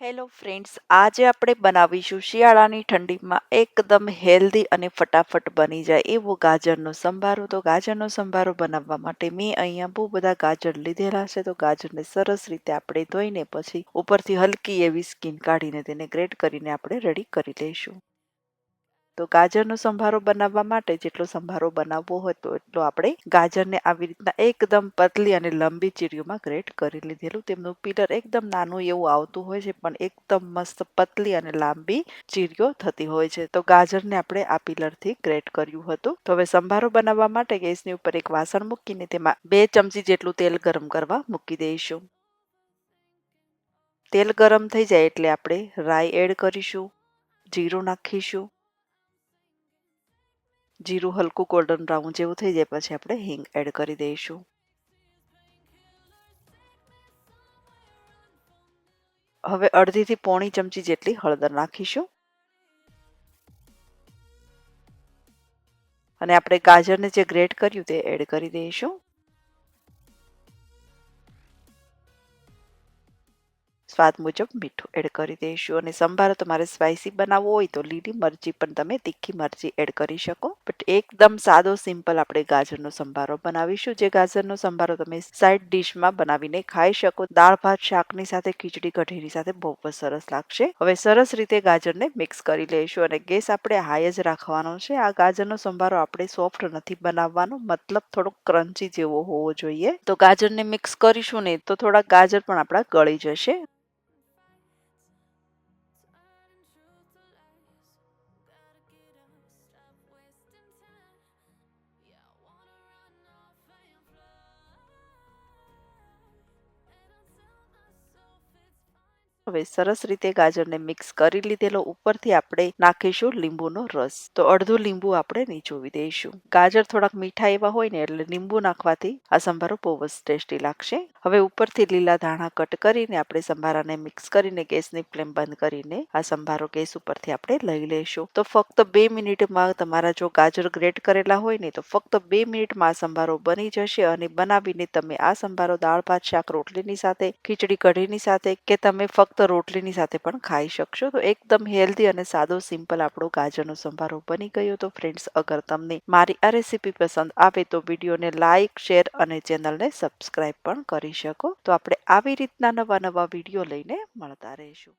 Hello friends આજે આપણે બનાવીશું શિયાળાની ઠંડીમાં એકદમ હેલ્ધી અને ફટાફટ બની જાય એવો ગાજરનો સંભારો. તો ગાજરનો સંભારો બનાવવા માટે મેં અહીંયા બહુ બધા ગાજર લીધેલા છે. તો ગાજરને સરસ રીતે આપણે ધોઈને પછી ઉપરથી હલકી એવી સ્કીન કાઢીને તેને ગ્રેટ કરીને આપણે રેડી કરી લઈશું. તો ગાજરનો સંભારો બનાવવા માટે જેટલો સંભારો બનાવવો હોય તો એટલો આપણે ગાજરને આવી રીતના એકદમ પતલી અને લંબી ચીરીઓમાં ગ્રેટ કરી લીધેલું. તેમનું પીલર એકદમ નાનું એવું આવતું હોય છે, પણ એકદમ મસ્ત પતલી અને લાંબી ચીરીઓ થતી હોય છે. તો ગાજરને આપણે આ પીલરથી ગ્રેટ કર્યું હતું. તો હવે સંભારો બનાવવા માટે ગેસની ઉપર એક વાસણ મૂકીને તેમાં બે ચમચી જેટલું તેલ ગરમ કરવા મૂકી દઈશું. તેલ ગરમ થઈ જાય એટલે આપણે રાઈ એડ કરીશું, જીરું નાખીશું જીરું હલકું ગોલ્ડન બ્રાઉન જેવું થઈ જાય, પછી આપણે હિંગ એડ કરી દઈશું. હવે અડધીથી પોણી ચમચી જેટલી હળદર નાખીશું. અને આપણે ગાજરને જે ગ્રેટ કર્યું તે એડ કરી દઈશું. સ્વાદ મુજબ મીઠું એડ કરી દઈશું અને સંભારો તમારે સ્પાઇસી બનાવવો હોય તો લીલી મરચી પણ તમે તીખી મરચી એડ કરી શકો. બટ એકદમ સાદો, સિમ્પલ આપણે ગાજરનો સંભારો બનાવીશું. જે ગાજરનો સંભારો તમે સાઈડ ડીશમાં બનાવીને ખાઈ શકો. દાળ, ભાત, શાકની સાથે ખીચડી, કઢીની સાથે બહુ જ સરસ લાગશે. હવે સરસ રીતે ગાજરને મિક્સ કરી લઈશું અને ગેસ આપણે હાઈ જ રાખવાનો છે. આ ગાજરનો સંભારો આપણે સોફ્ટ નથી બનાવવાનો, મતલબ થોડો ક્રન્ચી જેવો હોવો જોઈએ. તો ગાજરને મિક્સ કરીશું ને તો થોડા ગાજર પણ આપણા ગળી જશે. હવે સરસ રીતે ગાજરને મિક્સ કરી લીધેલો ઉપરથી આપણે નાખીશું લીંબુનો રસ. તો અડધું લીંબુ આપણે નીચોવી દઈશું. ગાજર થોડાક મીઠા એવા હોય ને એટલે લીંબુ નાખવાથી આ સંભારો બહુ જ ટેસ્ટી લાગશે. હવે ઉપરથી લીલા ધાણા કટ કરીને આપણે સંભારાને મિક્સ કરીને ગેસની ફ્લેમ બંધ કરીને આ સંભારો ગેસ ઉપરથી આપણે લઈ લઈશું. તો ફક્ત બે મિનિટમાં તમારા જો ગાજર ગ્રેટ કરેલા હોય ને તો ફક્ત બે મિનિટમાં આ સંભારો બની જશે અને બનાવીને તમે આ સંભારો દાળ, ભાત, શાક, રોટલીની સાથે, ખીચડી, કઢીની સાથે કે તમે ફક્ત ફક્ત રોટલીની સાથે પણ ખાઈ શકશો. તો એકદમ હેલ્ધી અને સાદો, સિમ્પલ આપણો ગાજરનો સંભારો બની ગયો. તો ફ્રેન્ડ્સ અગર તમને મારી આ રેસીપી પસંદ આવે તો વિડીયોને લાઇક શેર અને ચેનલને સબસ્ક્રાઇબ પણ કરી શકો. તો આપણે આવી રીતના નવા નવા વીડિયો લઈને મળતા રહીશું.